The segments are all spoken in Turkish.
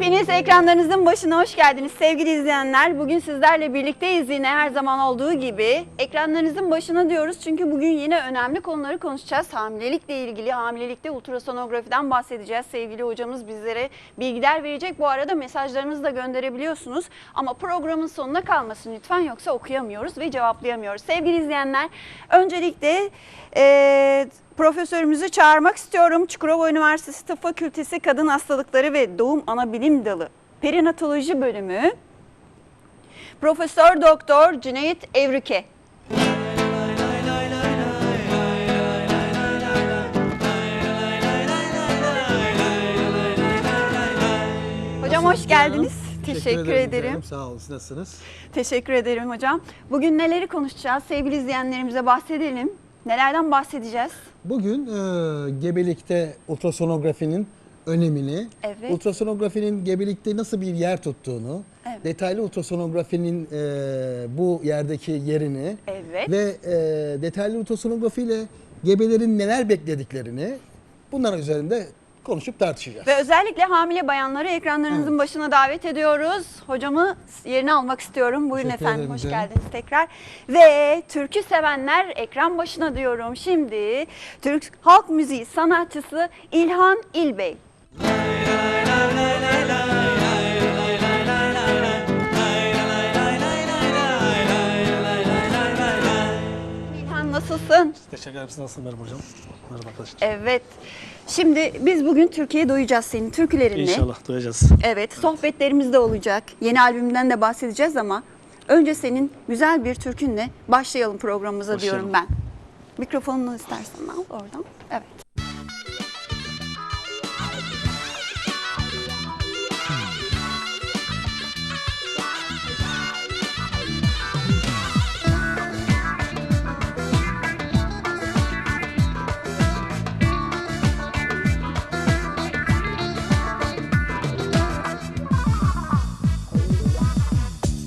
Hepiniz ekranlarınızın başına hoş geldiniz sevgili izleyenler. Bugün sizlerle birlikteyiz yine her zaman olduğu gibi. Ekranlarınızın başına diyoruz çünkü bugün yine önemli konuları konuşacağız. Hamilelikle ilgili, hamilelikte ultrasonografiden bahsedeceğiz. Sevgili hocamız bizlere bilgiler verecek. Bu arada mesajlarınızı da gönderebiliyorsunuz. Ama programın sonuna kalmasın lütfen yoksa okuyamıyoruz ve cevaplayamıyoruz. Sevgili izleyenler öncelikle... eee Profesörümüzü çağırmak istiyorum. Çukurova Üniversitesi Tıp Fakültesi Kadın Hastalıkları ve Doğum Anabilim Dalı Perinatoloji Bölümü Profesör Doktor Cüneyt Evrike. Hocam hoş geldiniz. Teşekkür, ederim. canım, Sağ olun. Siz nasılsınız? Teşekkür ederim hocam. Bugün neleri konuşacağız? Sevgili izleyenlerimize bahsedelim. Nelerden bahsedeceğiz? Bugün e, gebelikte ultrasonografinin önemini, Evet. ultrasonografinin gebelikte nasıl bir yer tuttuğunu, Evet. detaylı ultrasonografinin e, bu yerdeki yerini Evet. ve e, detaylı ultrasonografi ile gebelerin neler beklediklerini bunların üzerinde konuşup tartışacağız. Ve özellikle hamile bayanları ekranlarınızın başına davet ediyoruz. Hocamı yerine almak istiyorum. Buyurun Teşekkür efendim, ederim hoş canım. geldiniz tekrar. Ve türkü sevenler ekran başına diyorum. Şimdi Türk halk müziği sanatçısı İlhan İlbey. İlhan nasılsın? Teşekkür ederim. Siz nasılsınız Merhaba hocam? Merhaba arkadaşlar. Evet. Şimdi biz bugün Türkiye'ye doyacağız senin türkülerinle. İnşallah duyacağız. Evet, sohbetlerimiz de olacak. Yeni albümden de bahsedeceğiz ama önce senin güzel bir türkünle başlayalım programımıza Başlayalım. diyorum ben. Mikrofonunu istersen al oradan.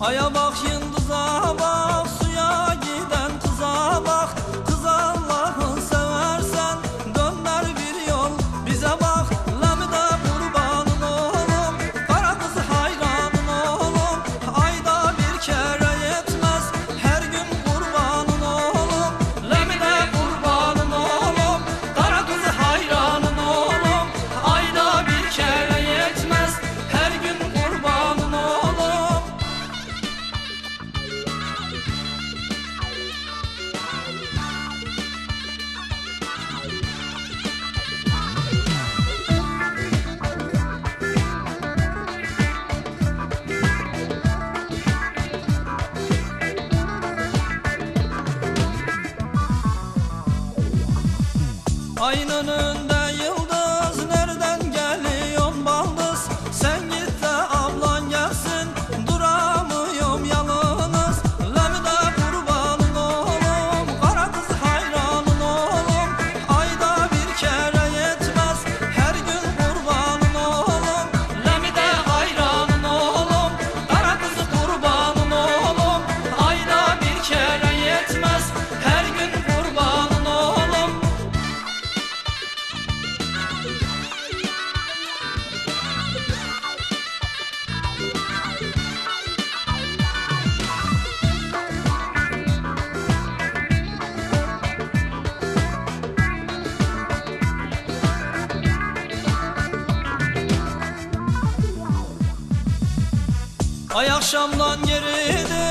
Aya bak yıldıza bak Ay akşamdan geridir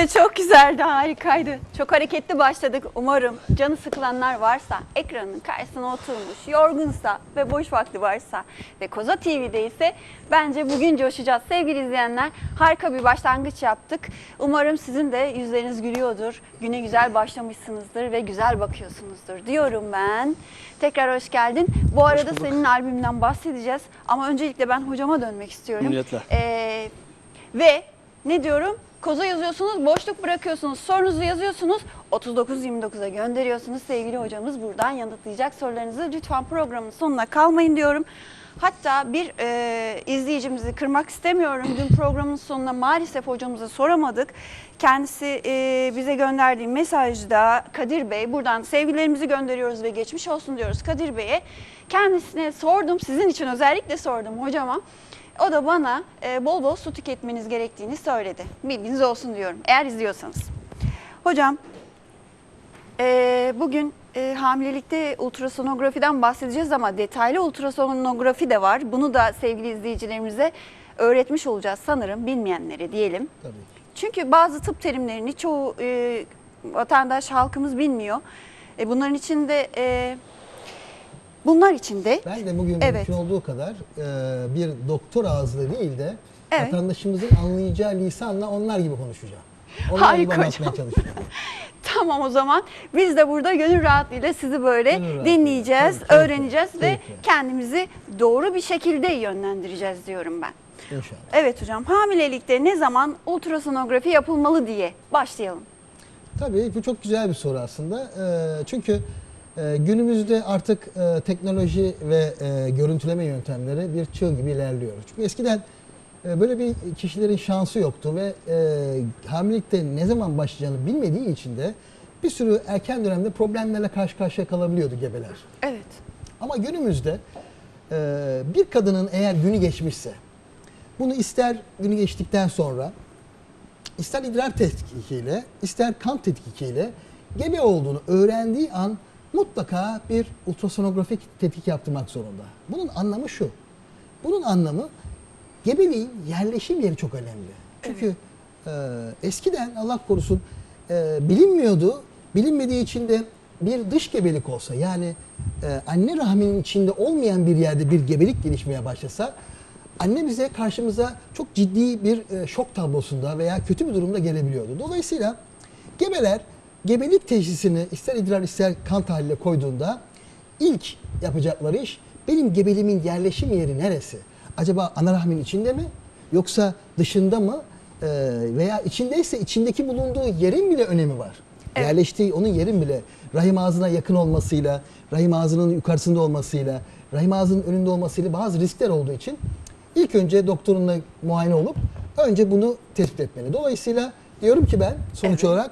de çok güzeldi, harikaydı. Çok hareketli başladık. Umarım canı sıkılanlar varsa, ekranın karşısına oturmuş, yorgunsa ve boş vakti varsa ve Koza TV'de ise bence bugün coşacağız. Sevgili izleyenler harika bir başlangıç yaptık. Umarım sizin de yüzleriniz gülüyordur. Güne güzel başlamışsınızdır ve güzel bakıyorsunuzdur diyorum ben. Tekrar hoş geldin. Bu arada senin albümünden bahsedeceğiz ama öncelikle ben hocama dönmek istiyorum. Memnuniyetle. Ee, ve ne diyorum? Koza yazıyorsunuz, boşluk bırakıyorsunuz, sorunuzu yazıyorsunuz, 3929'a gönderiyorsunuz. Sevgili hocamız buradan yanıtlayacak sorularınızı. Lütfen programın sonuna kalmayın diyorum. Hatta bir e, izleyicimizi kırmak istemiyorum. Dün programın sonuna maalesef hocamıza soramadık. Kendisi e, bize gönderdiği mesajda Kadir Bey, buradan sevgilerimizi gönderiyoruz ve geçmiş olsun diyoruz Kadir Bey'e. Kendisine sordum, sizin için özellikle sordum hocama. O da bana e, bol bol su tüketmeniz gerektiğini söyledi. Bilginiz olsun diyorum eğer izliyorsanız. Hocam e, bugün e, hamilelikte ultrasonografiden bahsedeceğiz ama detaylı ultrasonografi de var. Bunu da sevgili izleyicilerimize öğretmiş olacağız sanırım bilmeyenlere diyelim. Tabii. Çünkü bazı tıp terimlerini çoğu e, vatandaş halkımız bilmiyor. E, bunların içinde e, bunlar içinde Ben de bugün Evet. mümkün olduğu kadar e, bir doktor ağzıyla değil de Evet. vatandaşımızın anlayacağı lisanla onlar gibi konuşacağım. Onlar Harika hocam. çalışacağım. Tamam o zaman biz de burada gönül rahatlığıyla sizi böyle Gönül dinleyeceğiz, Tabii, öğreneceğiz ve keyifle. kendimizi doğru bir şekilde yönlendireceğiz diyorum ben. İnşallah. Evet hocam hamilelikte ne zaman ultrasonografi yapılmalı diye başlayalım. Tabii bu çok güzel bir soru aslında. Ee, çünkü e, günümüzde artık e, teknoloji ve e, görüntüleme yöntemleri bir çığ gibi ilerliyor. Çünkü eskiden e, böyle bir kişilerin şansı yoktu ve e, hamilelikte ne zaman başlayacağını bilmediği için de bir sürü erken dönemde problemlerle karşı karşıya kalabiliyordu gebeler. Evet. Ama günümüzde e, bir kadının eğer günü geçmişse, bunu ister günü geçtikten sonra, ister idrar tetkikiyle, ister kan tetkikiyle gebe olduğunu öğrendiği an mutlaka bir ultrasonografik tetkik yaptırmak zorunda. Bunun anlamı şu. Bunun anlamı gebeliğin yerleşim yeri çok önemli. Çünkü e, eskiden Allah korusun e, bilinmiyordu. Bilinmediği için de bir dış gebelik olsa yani e, anne rahminin içinde olmayan bir yerde bir gebelik gelişmeye başlasa anne bize karşımıza çok ciddi bir e, şok tablosunda veya kötü bir durumda gelebiliyordu. Dolayısıyla gebeler gebelik teşhisini ister idrar ister kan tahliliyle koyduğunda ilk yapacakları iş benim gebeliğimin yerleşim yeri neresi? Acaba ana rahmin içinde mi? Yoksa dışında mı? Ee, veya içindeyse içindeki bulunduğu yerin bile önemi var. Evet. Yerleştiği onun yerin bile rahim ağzına yakın olmasıyla, rahim ağzının yukarısında olmasıyla, rahim ağzının önünde olmasıyla bazı riskler olduğu için ilk önce doktorunla muayene olup önce bunu tespit etmeli. Dolayısıyla diyorum ki ben sonuç olarak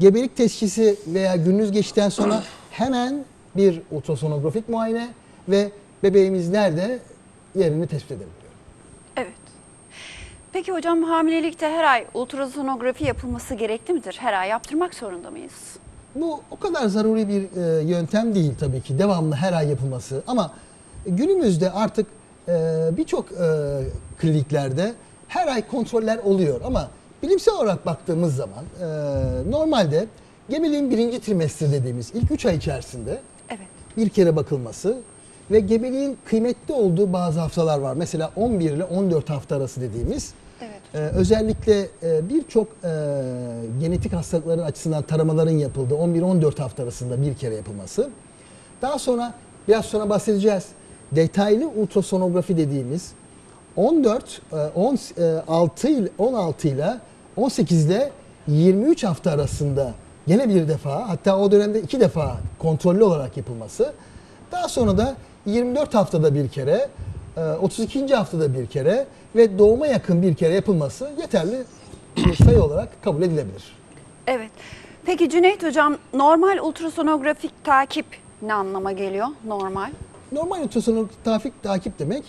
gebelik teşhisi veya gününüz geçtikten sonra hemen bir ultrasonografik muayene ve bebeğimiz nerede yerini tespit edelim diyorum. Evet. Peki hocam hamilelikte her ay ultrasonografi yapılması gerekli midir? Her ay yaptırmak zorunda mıyız? Bu o kadar zaruri bir e, yöntem değil tabii ki devamlı her ay yapılması ama günümüzde artık e, birçok e, kliniklerde her ay kontroller oluyor ama bilimsel olarak baktığımız zaman e, normalde gebeliğin birinci trimestri dediğimiz ilk 3 ay içerisinde Evet. bir kere bakılması ve gebeliğin kıymetli olduğu bazı haftalar var. Mesela 11 ile 14 hafta arası dediğimiz Evet. ee, özellikle e, birçok e, genetik hastalıkların açısından taramaların yapıldığı 11-14 hafta arasında bir kere yapılması. Daha sonra biraz sonra bahsedeceğiz. Detaylı ultrasonografi dediğimiz 14, e, 16 ile 16 ile 18 ile 23 hafta arasında gene bir defa hatta o dönemde iki defa kontrollü olarak yapılması. Daha sonra da 24 haftada bir kere, e, 32. haftada bir kere ve doğuma yakın bir kere yapılması yeterli sayı olarak kabul edilebilir. Evet. Peki Cüneyt hocam normal ultrasonografik takip ne anlama geliyor? Normal. Normal ultrasonografik takip, takip demek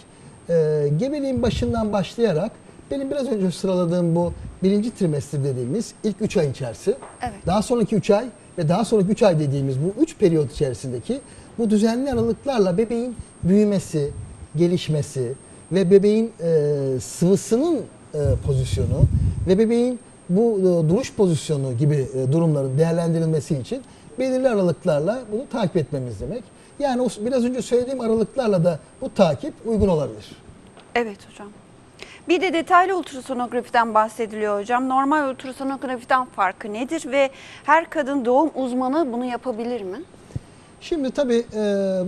e, gebeliğin başından başlayarak benim biraz önce sıraladığım bu birinci trimester dediğimiz ilk 3 ay içerisi, Evet. daha sonraki 3 ay ve daha sonraki 3 ay dediğimiz bu 3 periyot içerisindeki bu düzenli aralıklarla bebeğin büyümesi, gelişmesi ve bebeğin e, sıvısının e, pozisyonu ve bebeğin bu e, duruş pozisyonu gibi e, durumların değerlendirilmesi için belirli aralıklarla bunu takip etmemiz demek. Yani o biraz önce söylediğim aralıklarla da bu takip uygun olabilir. Evet hocam. Bir de detaylı ultrasonografiden bahsediliyor hocam. Normal ultrasonografiden farkı nedir ve her kadın doğum uzmanı bunu yapabilir mi? Şimdi tabii e,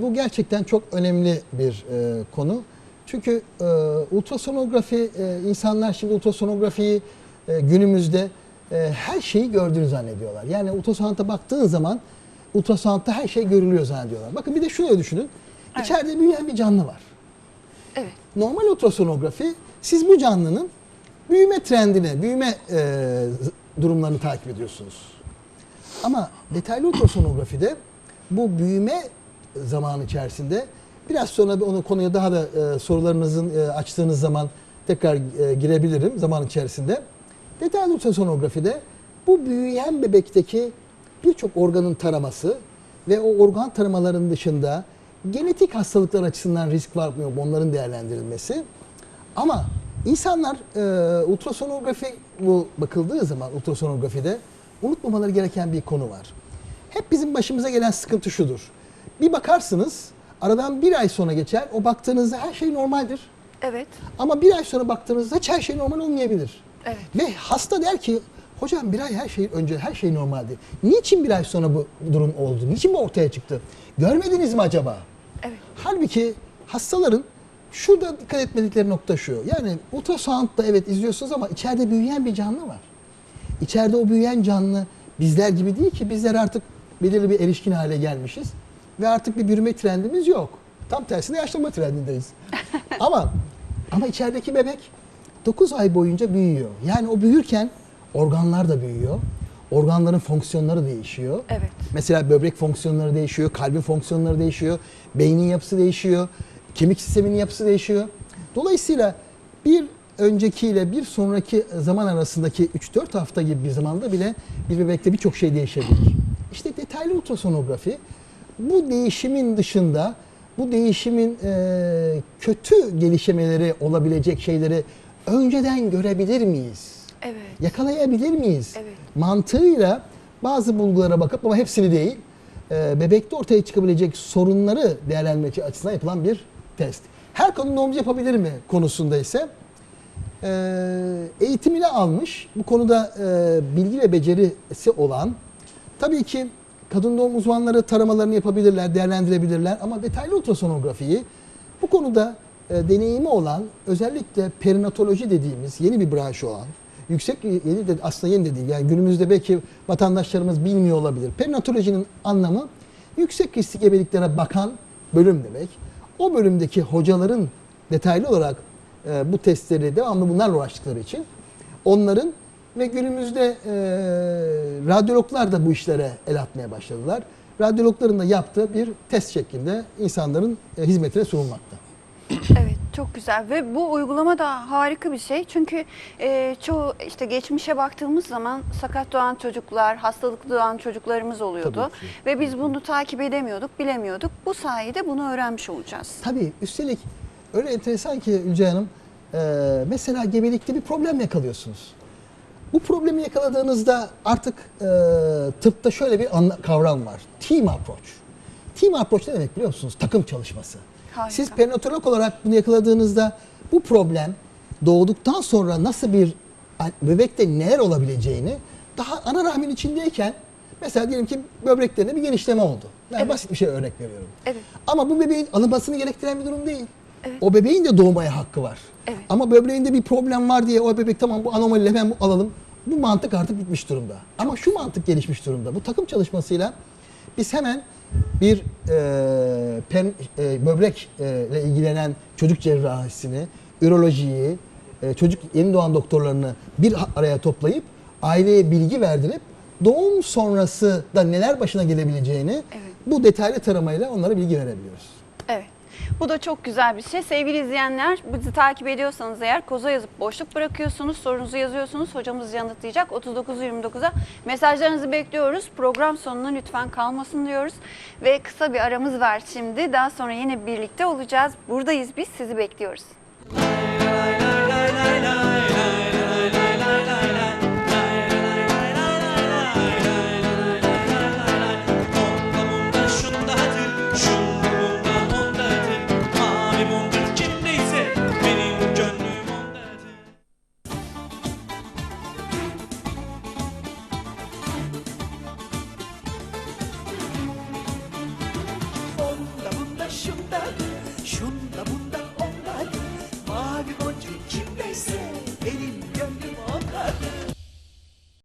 bu gerçekten çok önemli bir e, konu. Çünkü e, ultrasonografi, e, insanlar şimdi ultrasonografiyi e, günümüzde e, her şeyi gördüğünü zannediyorlar. Yani ultrasonata baktığın zaman ultrasoundta her şey görülüyor zannediyorlar. Bakın bir de şöyle düşünün. Evet. İçeride büyüyen bir canlı var. Evet. Normal ultrasonografi siz bu canlının büyüme trendini, büyüme e, durumlarını takip ediyorsunuz. Ama detaylı ultrasonografide bu büyüme zamanı içerisinde biraz sonra onu konuya daha da e, sorularınızın e, açtığınız zaman tekrar e, girebilirim zaman içerisinde. Detaylı ultrasonografide bu büyüyen bebekteki birçok organın taraması ve o organ taramaların dışında genetik hastalıklar açısından risk var mı yok onların değerlendirilmesi. Ama insanlar e, ultrasonografi bu bakıldığı zaman ultrasonografide unutmamaları gereken bir konu var. Hep bizim başımıza gelen sıkıntı şudur. Bir bakarsınız aradan bir ay sonra geçer o baktığınızda her şey normaldir. Evet. Ama bir ay sonra baktığınızda hiç her şey normal olmayabilir. Evet. Ve hasta der ki hocam bir ay her şey önce her şey normaldi. Niçin bir ay sonra bu durum oldu? Niçin bu ortaya çıktı? Görmediniz mi acaba? Evet. Halbuki hastaların şurada dikkat etmedikleri nokta şu. Yani ultrasoundda evet izliyorsunuz ama içeride büyüyen bir canlı var. İçeride o büyüyen canlı bizler gibi değil ki bizler artık belirli bir erişkin hale gelmişiz. Ve artık bir büyüme trendimiz yok. Tam tersine yaşlanma trendindeyiz. ama ama içerideki bebek 9 ay boyunca büyüyor. Yani o büyürken organlar da büyüyor. Organların fonksiyonları değişiyor. Evet. Mesela böbrek fonksiyonları değişiyor, kalbin fonksiyonları değişiyor, beynin yapısı değişiyor, kemik sisteminin yapısı değişiyor. Dolayısıyla bir öncekiyle bir sonraki zaman arasındaki 3-4 hafta gibi bir zamanda bile bir bebekte birçok şey değişebilir. İşte detaylı ultrasonografi bu değişimin dışında bu değişimin eee, kötü gelişmeleri olabilecek şeyleri önceden görebilir miyiz? Evet. Yakalayabilir miyiz? Evet. Mantığıyla bazı bulgulara bakıp ama hepsini değil, e, bebekte ortaya çıkabilecek sorunları değerlendirmek açısından yapılan bir test. Her kadın doğumcu yapabilir mi konusunda ise e, eğitimini almış, bu konuda e, bilgi ve becerisi olan, tabii ki kadın doğum uzmanları taramalarını yapabilirler, değerlendirebilirler ama detaylı ultrasonografiyi bu konuda e, deneyimi olan, özellikle perinatoloji dediğimiz yeni bir branş olan, yüksek yeni de aslında yeni de değil yani günümüzde belki vatandaşlarımız bilmiyor olabilir. Perinatolojinin anlamı yüksek riskli gebeliklere bakan bölüm demek. O bölümdeki hocaların detaylı olarak e, bu testleri devamlı bunlarla uğraştıkları için onların ve günümüzde e, radyologlar da bu işlere el atmaya başladılar. Radyologların da yaptığı bir test şeklinde insanların e, hizmetine sunulmakta. Evet çok güzel ve bu uygulama da harika bir şey çünkü e, çoğu işte geçmişe baktığımız zaman sakat doğan çocuklar, hastalıklı doğan çocuklarımız oluyordu ve biz bunu takip edemiyorduk, bilemiyorduk. Bu sayede bunu öğrenmiş olacağız. Tabii üstelik öyle enteresan ki Ülce Hanım e, mesela gebelikte bir problem yakalıyorsunuz. Bu problemi yakaladığınızda artık e, tıpta şöyle bir kavram var. Team approach. Team approach ne demek biliyor musunuz? Takım çalışması. Harika. Siz perinatolog olarak bunu yakaladığınızda bu problem doğduktan sonra nasıl bir bebekte neler olabileceğini daha ana rahmin içindeyken mesela diyelim ki böbreklerinde bir genişleme oldu. Ben Evet. basit bir şey örnek veriyorum. Evet. Ama bu bebeğin alınmasını gerektiren bir durum değil. Evet. O bebeğin de doğmaya hakkı var. Evet. Ama böbreğinde bir problem var diye o bebek tamam bu anomali hemen bu alalım. Bu mantık artık bitmiş durumda. Ama şu mantık gelişmiş durumda. Bu takım çalışmasıyla biz hemen bir e, pen, e, böbrekle ilgilenen çocuk cerrahisini, ürolojiyi, e, çocuk yeni doğan doktorlarını bir araya toplayıp aileye bilgi verdirip doğum sonrası da neler başına gelebileceğini Evet. bu detaylı taramayla onlara bilgi verebiliyoruz. Evet. Bu da çok güzel bir şey. Sevgili izleyenler bizi takip ediyorsanız eğer koza yazıp boşluk bırakıyorsunuz, sorunuzu yazıyorsunuz. Hocamız yanıtlayacak. 39-29'a mesajlarınızı bekliyoruz. Program sonuna lütfen kalmasın diyoruz. Ve kısa bir aramız var şimdi. Daha sonra yine birlikte olacağız. Buradayız biz sizi bekliyoruz. Lay lay lay lay lay lay.